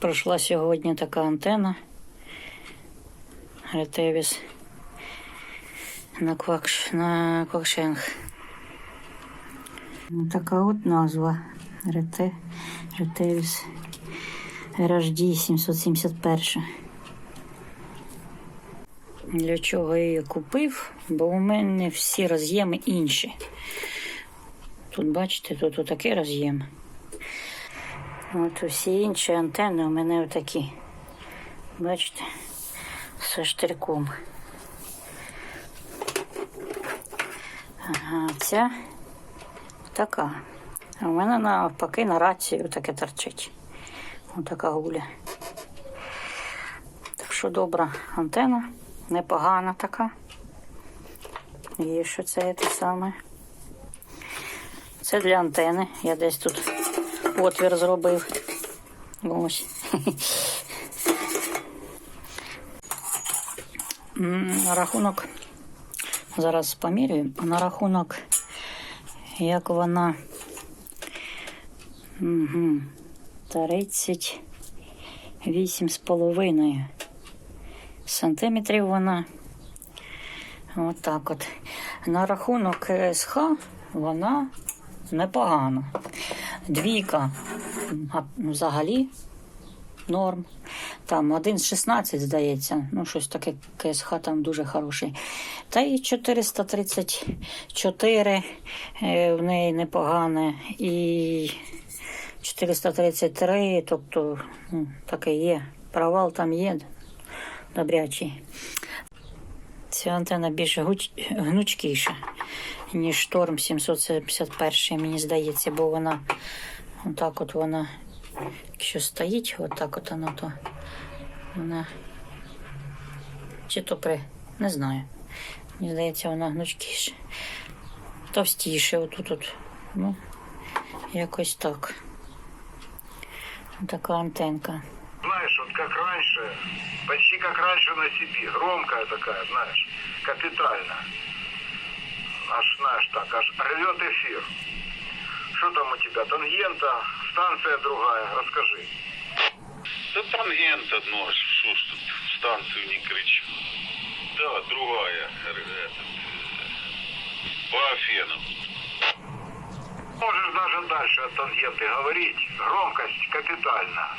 Пройшла сьогодні така антена. Ретевіс на, квакш... на Квакшенг. Ну, Така от назва. Рете... Ретевіс RHD 771. Для чого я її купив? Бо у мене всі роз'єми інші. Тут, бачите, тут отакий роз'єм. От усі інші антенни у мене отакі. Бачите? З штирком. Ага, ця така. А у мене навпаки на рацію таке торчить. Отака гуля. Так що добра антена, непогана така. І що це те саме? Це для антени. Я десь тут отвір зробив. Ось. На рахунок. Зараз помірюю. На рахунок, як вона. Угу. 38 з половиною сантиметрів вона. Отак от. На рахунок СХ вона непогана. Двійка ну, взагалі норм. Там 1 з 16, здається. Ну, щось таке КСХ там дуже хороший. Та і 434 е, в неї непогане. І 433, тобто ну, таке є. Провал там є добрячий. Ця антенна більш гнучкіша, ніж шторм 751, мені здається, бо вона отак от вона, якщо стоїть, отак от вона, то вона чи то при, не знаю. Мені здається, вона гнучкіша. Товстіше отут от. Ну, якось так. Така антенка. Вот как раньше, почти как раньше на Сибири, громкая такая, знаешь, капитальная. Аж, знаешь, так, аж рвет эфир. Что там у тебя, тангента, станция другая, расскажи. Да тангент одно, что ж тут станцию не кричу. Да, другая, э, этот, э, по Афенам. Можешь даже дальше от тангенты говорить, громкость капитальная.